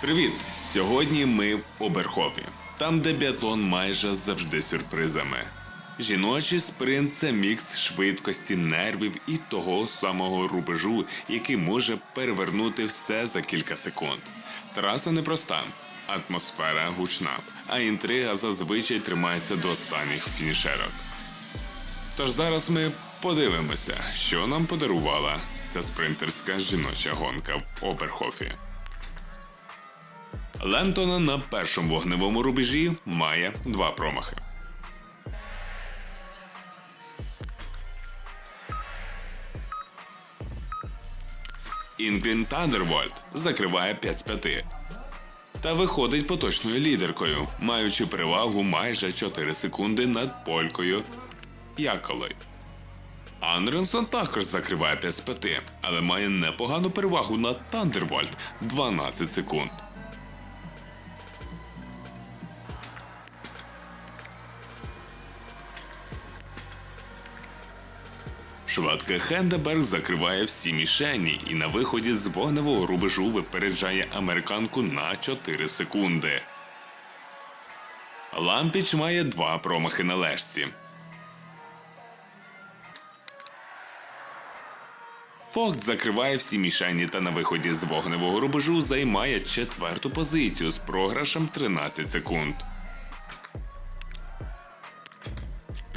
Привіт! Сьогодні ми в Оберхофі, там, де біатлон майже завжди сюрпризами. Жіночий спринт це мікс швидкості, нервів і того самого рубежу, який може перевернути все за кілька секунд. Траса непроста, атмосфера гучна, а інтрига зазвичай тримається до останніх фінішерок. Тож зараз ми подивимося, що нам подарувала ця спринтерська жіноча гонка в Оберхофі. Лентона на першому вогневому рубежі має два промахи. Інгрін Тандервольд закриває 5 з 5 та виходить поточною лідеркою, маючи перевагу майже 4 секунди над полькою Яколой. Анренсон також закриває 5 з 5, але має непогану перевагу над Тандервольд 12 секунд. Швидке Хендеберг закриває всі мішені і на виході з вогневого рубежу випереджає американку на 4 секунди. Лампіч має два промахи на лежці. Фокт закриває всі мішені та на виході з вогневого рубежу займає четверту позицію з програшем 13 секунд.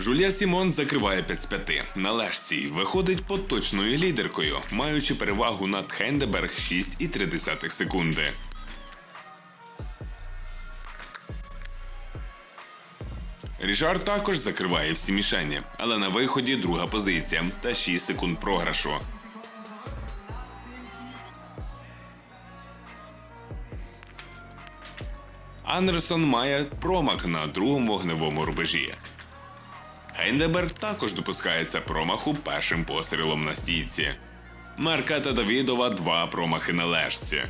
Жулія Сімон закриває 5 з 5 на лежці, виходить поточною лідеркою, маючи перевагу над Хендеберг 6,3 секунди. Рішар також закриває всі мішені, але на виході друга позиція та 6 секунд програшу. Андерсон має промах на другому вогневому рубежі. Гейндеберг також допускається промаху першим пострілом на стійці. Марка та Давідова два промахи на лежці.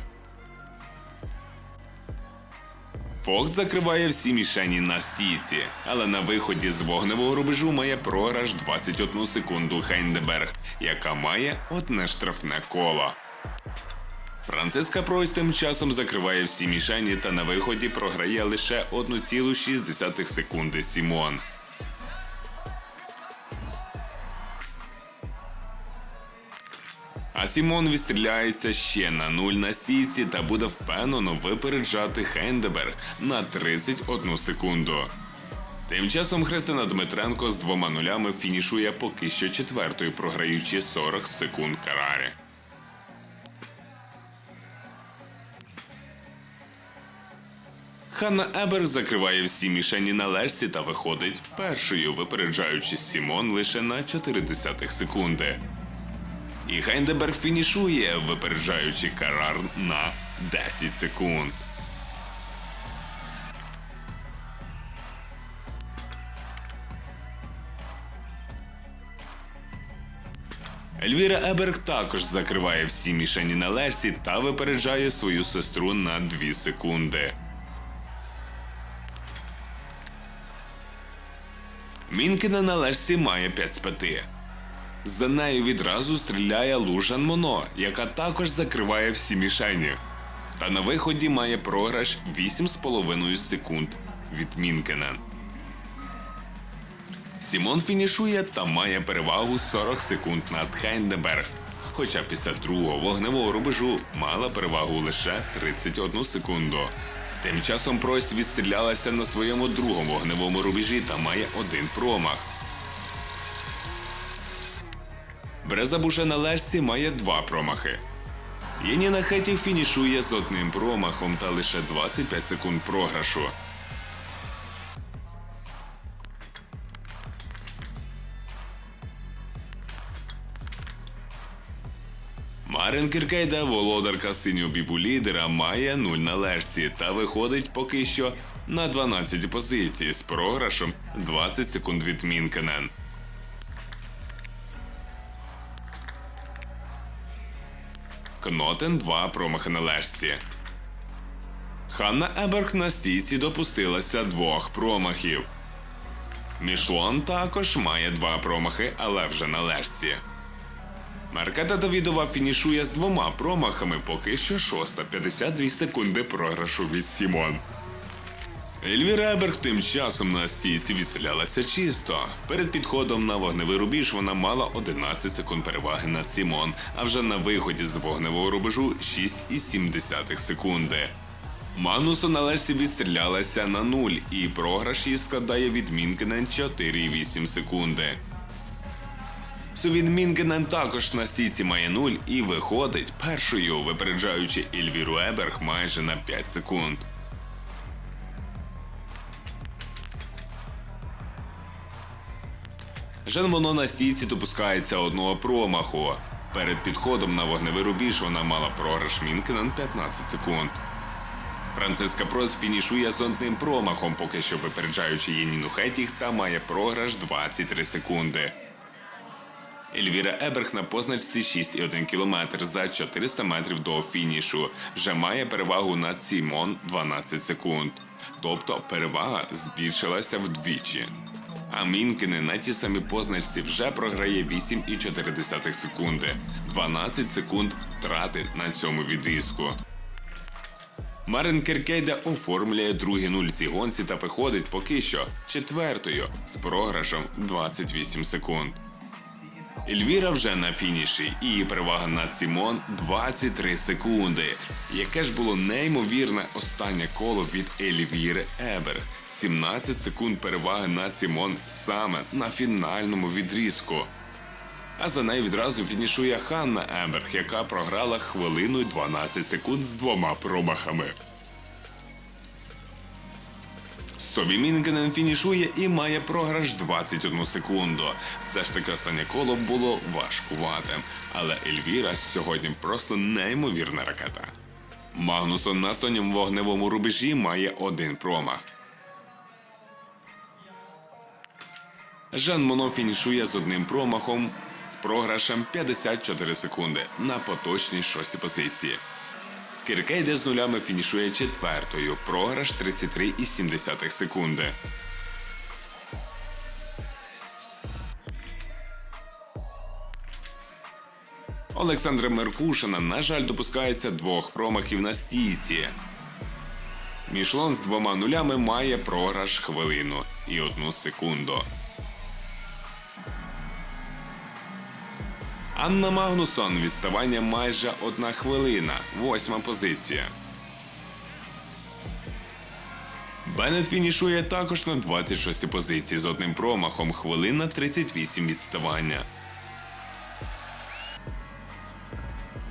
Фокс закриває всі мішені на стійці, але на виході з вогневого рубежу має програш 21 секунду Хейндеберг, яка має одне штрафне коло. Франциска Пройс тим часом закриває всі мішені та на виході програє лише 1,6 секунди Сімон. Сімон відстріляється ще на нуль на стійці та буде впевнено випереджати Хендеберг на 31 секунду. Тим часом Христина Дмитренко з двома нулями фінішує поки що четвертою, програючи 40 секунд карарі. Ханна Ебер закриває всі мішені на лежці та виходить першою, випереджаючи Сімон лише на 0,4 секунди. І Хайндеберг фінішує, випереджаючи Карар на 10 секунд. Ельвіра Еберг також закриває всі мішені на лерсі та випереджає свою сестру на 2 секунди. Мінкіна на лежці має 5 з 5. За нею відразу стріляє Лужан Моно, яка також закриває всі мішені. Та на виході має програш 8,5 секунд від Мінкена. Сімон фінішує та має перевагу 40 секунд над Хайндеберг. Хоча після другого вогневого рубежу мала перевагу лише 31 секунду. Тим часом Пройс відстрілялася на своєму другому вогневому рубежі та має один промах. Брезабуша на лежці має два промахи. Єніна Хетіх фінішує з одним промахом та лише 25 секунд програшу. Марин Кіркейда, володарка синього бібу лідера, має 0 на лежці та виходить поки що на 12 позиції з програшем 20 секунд від Мінкенен. Кнотен два промахи на лежці. Ханна Еберг на стійці допустилася двох промахів. Мішлон також має два промахи, але вже на лежці. Маркета Давідова фінішує з двома промахами, поки що шоста, 52 секунди програшу від Сімон. Ельвіра Еберг тим часом на стійці відстрілялася чисто. Перед підходом на вогневий рубіж вона мала 11 секунд переваги над Сімон, а вже на виході з вогневого рубежу 6,7 секунди. Магнусон нарешті відстрілялася на нуль, і програш її складає від Мінкенен 4,8 секунди. Сувін Мінкенен також на стійці має нуль і виходить першою, випереджаючи Ельвіру Еберг майже на 5 секунд. Моно на стійці допускається одного промаху. Перед підходом на вогневий рубіж вона мала програш Мінкенен 15 секунд. Франциска Прос фінішує з одним промахом, поки що випереджаючи Єніну Хетіх та має програш 23 секунди. Ельвіра Еберг на позначці 6,1 км за 400 метрів до фінішу вже має перевагу над Сімон 12 секунд. Тобто перевага збільшилася вдвічі. А Мінкини на тій самій позначці вже програє 8,4 секунди. 12 секунд втрати на цьому відрізку. Марин Керкейда оформлює другі нуль цій гонці та виходить поки що четвертою з програшем 28 секунд. Ельвіра вже на фініші, і її перевага над Сімон 23 секунди. Яке ж було неймовірне останнє коло від Ельвіри Еберг. 17 секунд переваги над Сімон саме на фінальному відрізку. А за нею відразу фінішує Ханна Емберг, яка програла хвилину й 12 секунд з двома промахами. Сові Мінгенен фінішує і має програш 21 секунду. Все ж таки останнє коло було важкуватим, але Ельвіра сьогодні просто неймовірна ракета. Магнусон на останньому вогневому рубежі має один промах. Жан Моно фінішує з одним промахом з програшем 54 секунди на поточній шостій позиції. Кіркейде з нулями фінішує четвертою, програш 33,7 секунди. Олександра Меркушина, на жаль, допускається двох промахів на стійці. Мішлон з двома нулями має програш хвилину і одну секунду. Анна Магнусон відставання майже одна хвилина, восьма позиція. Беннет фінішує також на 26 позиції з одним промахом, хвилина 38 відставання.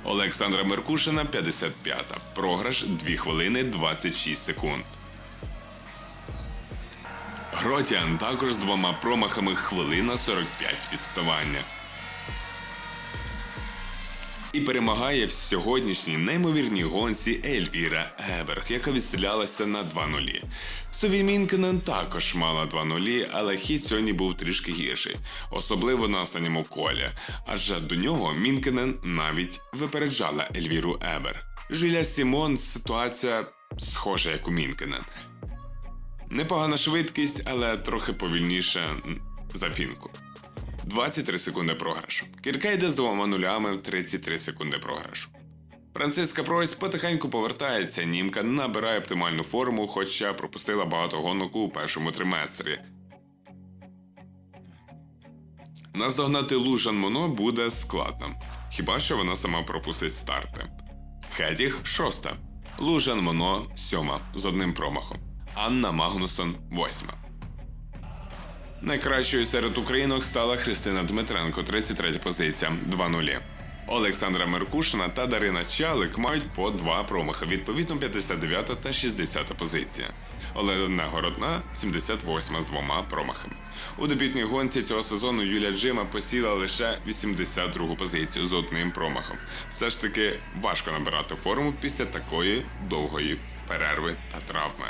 Олександра Меркушина 55. Програш 2 хвилини 26 секунд. Гротіан також з двома промахами хвилина 45 відставання. І перемагає в сьогоднішній неймовірній гонці Ельвіра Еберг, яка відстрілялася на 2 нулі. Сові Мінкенен також мала 2 нулі, але хід сьогодні був трішки гірший, особливо на останньому колі. Адже до нього Мінкенен навіть випереджала Ельвіру Еберг. Жуля Сімон ситуація схожа, як у Мінкенен. Непогана швидкість, але трохи повільніше за фінку. 23 секунди програшу. Кіркейде з двома нулями 33 секунди програшу. Франциска Пройс потихеньку повертається, німка набирає оптимальну форму, хоча пропустила багато гонок у першому триместрі. Наздогнати Лужан Моно буде складно, хіба що вона сама пропустить старти. Хедіх шоста. Лужан Моно сьома з одним промахом. Анна Магнусон восьма. Найкращою серед українок стала Христина Дмитренко, 33 позиція 2-0. Олександра Меркушина та Дарина Чалик мають по два промахи, відповідно 59 та 60 позиція. Олена Городна 78 з двома промахами. У дебютній гонці цього сезону Юлія Джима посіла лише 82 позицію з одним промахом. Все ж таки важко набирати форму після такої довгої перерви та травми.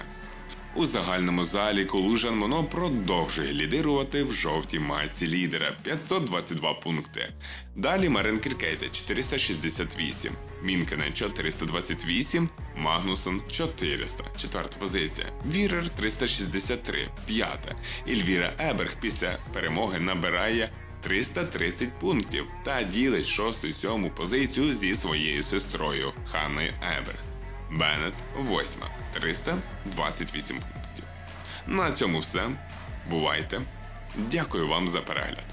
У загальному заліку Лужан Моно продовжує лідирувати в жовтій майці лідера 522 пункти. Далі Марин Кіркейте 468, Мінкенен 428, Магнусон 400, четверта позиція. Вірер 363, п'ята. Ільвіра Еберг після перемоги набирає 330 пунктів та ділить 6-7 позицію зі своєю сестрою Ханною Еберг. Беннет восьма. 328 пунктів. На цьому все. Бувайте. Дякую вам за перегляд.